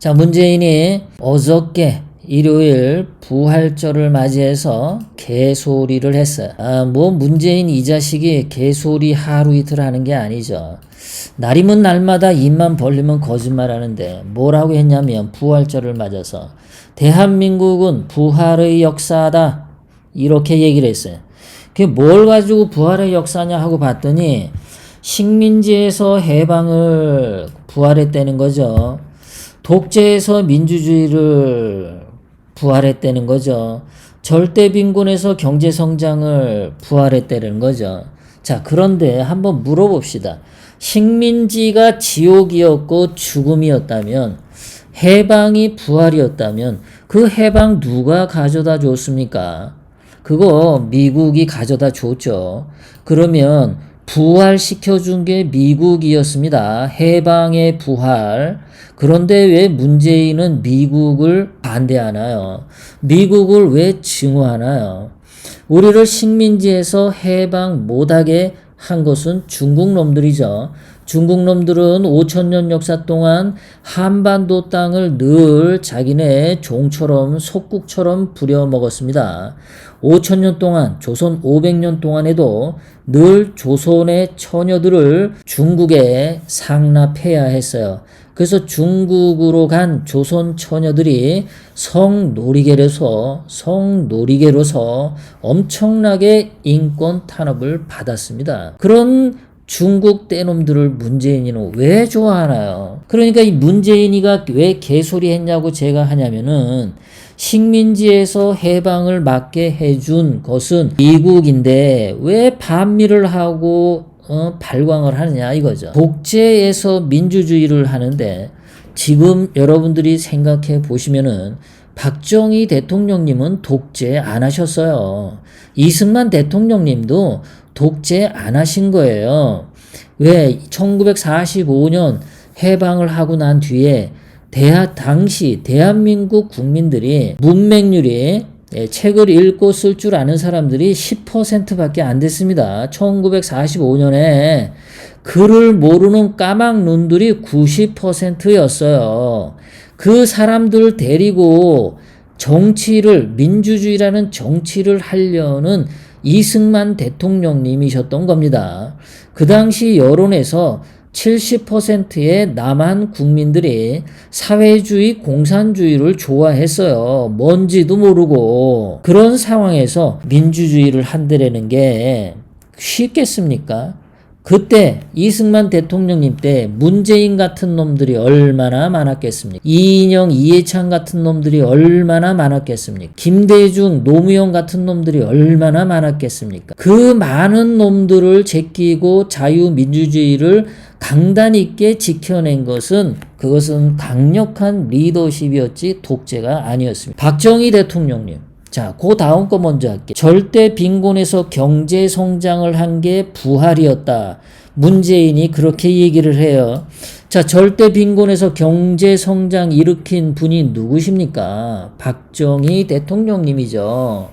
자, 문재인이 어저께 일요일 부활절을 맞이해서 개소리를 했어요. 아, 뭐 문재인 이 자식이 개소리 하루 이틀 하는 게 아니죠. 날이면 날마다 입만 벌리면 거짓말 하는데 뭐라고 했냐면 부활절을 맞아서 대한민국은 부활의 역사다. 이렇게 얘기를 했어요. 그게 뭘 가지고 부활의 역사냐 하고 봤더니 식민지에서 해방을 부활했다는 거죠. 독재에서 민주주의를 부활했다는 거죠. 절대 빈곤에서 경제 성장을 부활했다는 거죠. 자, 그런데 한번 물어봅시다. 식민지가 지옥이었고 죽음이었다면 해방이 부활이었다면 그 해방 누가 가져다 줬습니까? 그거 미국이 가져다 줬죠. 그러면 부활시켜 준 게 미국이었습니다. 해방의 부활. 그런데 왜 문재인은 미국을 반대하나요? 미국을 왜 증오하나요? 우리를 식민지에서 해방 못하게 한 것은 중국 놈들이죠. 중국 놈들은 5천년 역사 동안 한반도 땅을 늘 자기네 종처럼 속국처럼 부려먹었습니다. 5천년 동안 조선 500년 동안에도 늘 조선의 처녀들을 중국에 상납해야 했어요. 그래서 중국으로 간 조선 처녀들이 성놀이개로서 성놀이개로서 엄청나게 인권 탄압을 받았습니다. 그런 중국 떼놈들을 문재인이는 왜 좋아하나요? 그러니까 이 문재인이가 왜 개소리 했냐고 제가 하냐면은 식민지에서 해방을 막게 해준 것은 미국인데 왜 반미를 하고 어, 발광을 하느냐 이거죠. 독재에서 민주주의를 하는데 지금 여러분들이 생각해 보시면은 박정희 대통령님은 독재 안 하셨어요. 이승만 대통령님도 독재 안 하신 거예요. 왜 1945년 해방을 하고 난 뒤에 대하 당시 대한민국 국민들이 문맹률이 예, 책을 읽고 쓸 줄 아는 사람들이 10%밖에 안 됐습니다. 1945년에 글을 모르는 까막 눈들이 90%였어요. 그 사람들 데리고 정치를, 민주주의라는 정치를 하려는 이승만 대통령님이셨던 겁니다. 그 당시 여론에서 70%의 남한 국민들이 사회주의, 공산주의를 좋아했어요. 뭔지도 모르고. 그런 상황에서 민주주의를 한다라는 게 쉽겠습니까? 그때 이승만 대통령님 때 문재인 같은 놈들이 얼마나 많았겠습니까? 이인영, 이해찬 같은 놈들이 얼마나 많았겠습니까? 김대중, 노무현 같은 놈들이 얼마나 많았겠습니까? 그 많은 놈들을 제끼고 자유민주주의를 강단 있게 지켜낸 것은 그것은 강력한 리더십이었지 독재가 아니었습니다. 박정희 대통령님. 자, 그 다음 거 먼저 할게요. 절대 빈곤에서 경제 성장을 한 게 부활이었다. 문재인이 그렇게 얘기를 해요. 자, 절대 빈곤에서 경제 성장 일으킨 분이 누구십니까? 박정희 대통령님이죠.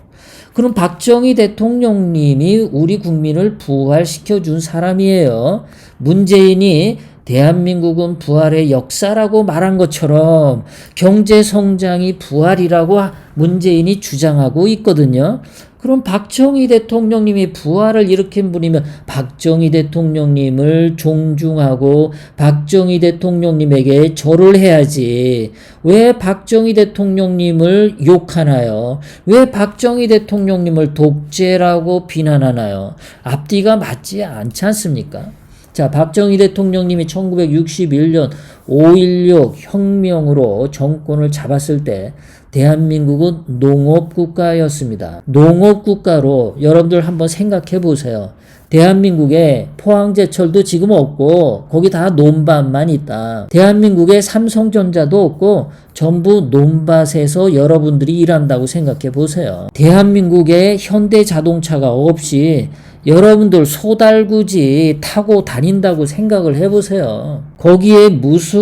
그럼 박정희 대통령님이 우리 국민을 부활시켜 준 사람이에요. 문재인이 대한민국은 부활의 역사라고 말한 것처럼 경제 성장이 부활이라고 문재인이 주장하고 있거든요. 그럼 박정희 대통령님이 부활을 일으킨 분이면 박정희 대통령님을 존중하고 박정희 대통령님에게 절을 해야지. 왜 박정희 대통령님을 욕하나요? 왜 박정희 대통령님을 독재라고 비난하나요? 앞뒤가 맞지 않지 않습니까? 자, 박정희 대통령님이 1961년 5.16 혁명으로 정권을 잡았을 때 대한민국은 농업국가였습니다. 농업국가로 여러분들 한번 생각해 보세요. 대한민국에 포항제철도 지금 없고 거기 다 논밭만 있다. 대한민국에 삼성전자도 없고 전부 논밭에서 여러분들이 일한다고 생각해 보세요. 대한민국에 현대자동차가 없이 여러분들 소달구지 타고 다닌다고 생각을 해보세요. 거기에 무슨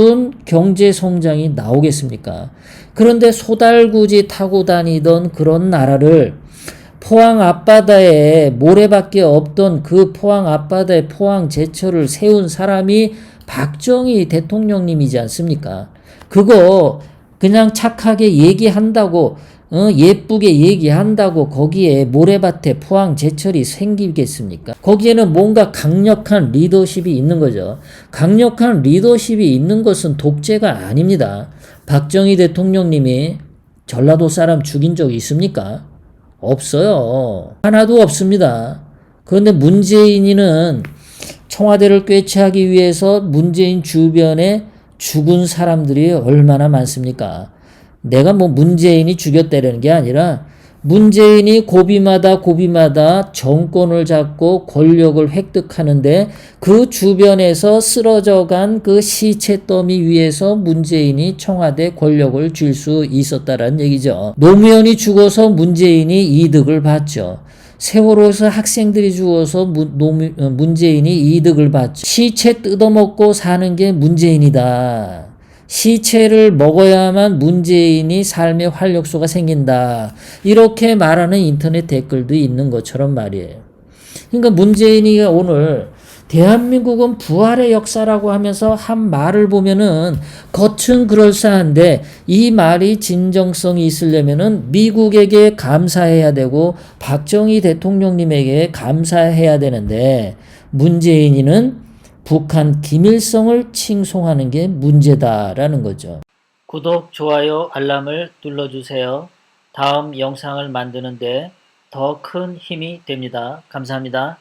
경제 성장이 나오겠습니까? 그런데 소달구지 타고 다니던 그런 나라를 포항 앞바다에 모래밖에 없던 그 포항 앞바다에 포항 제철을 세운 사람이 박정희 대통령님이지 않습니까? 그거 그냥 착하게 얘기한다고 어, 예쁘게 얘기한다고 거기에 모래밭에 포항 제철이 생기겠습니까? 거기에는 뭔가 강력한 리더십이 있는 거죠. 강력한 리더십이 있는 것은 독재가 아닙니다. 박정희 대통령님이 전라도 사람 죽인 적 있습니까? 없어요. 하나도 없습니다. 그런데 문재인이는 청와대를 꿰차기 위해서 문재인 주변에 죽은 사람들이 얼마나 많습니까? 내가 뭐 문재인이 죽였다는 게 아니라 문재인이 고비마다 고비마다 정권을 잡고 권력을 획득하는데 그 주변에서 쓰러져 간 그 시체 더미 위에서 문재인이 청와대 권력을 쥘 수 있었다라는 얘기죠. 노무현이 죽어서 문재인이 이득을 봤죠. 세월호에서 학생들이 죽어서 어, 문재인이 이득을 봤죠. 시체 뜯어먹고 사는 게 문재인이다. 시체를 먹어야만 문재인이 삶의 활력소가 생긴다. 이렇게 말하는 인터넷 댓글도 있는 것처럼 말이에요. 그러니까 문재인이 오늘 대한민국은 부활의 역사라고 하면서 한 말을 보면은 겉은 그럴싸한데 이 말이 진정성이 있으려면은 미국에게 감사해야 되고 박정희 대통령님에게 감사해야 되는데 문재인이는 북한 김일성을 칭송하는 게 문제다라는 거죠. 구독, 좋아요, 알람을 눌러주세요. 다음 영상을 만드는데 더 큰 힘이 됩니다. 감사합니다.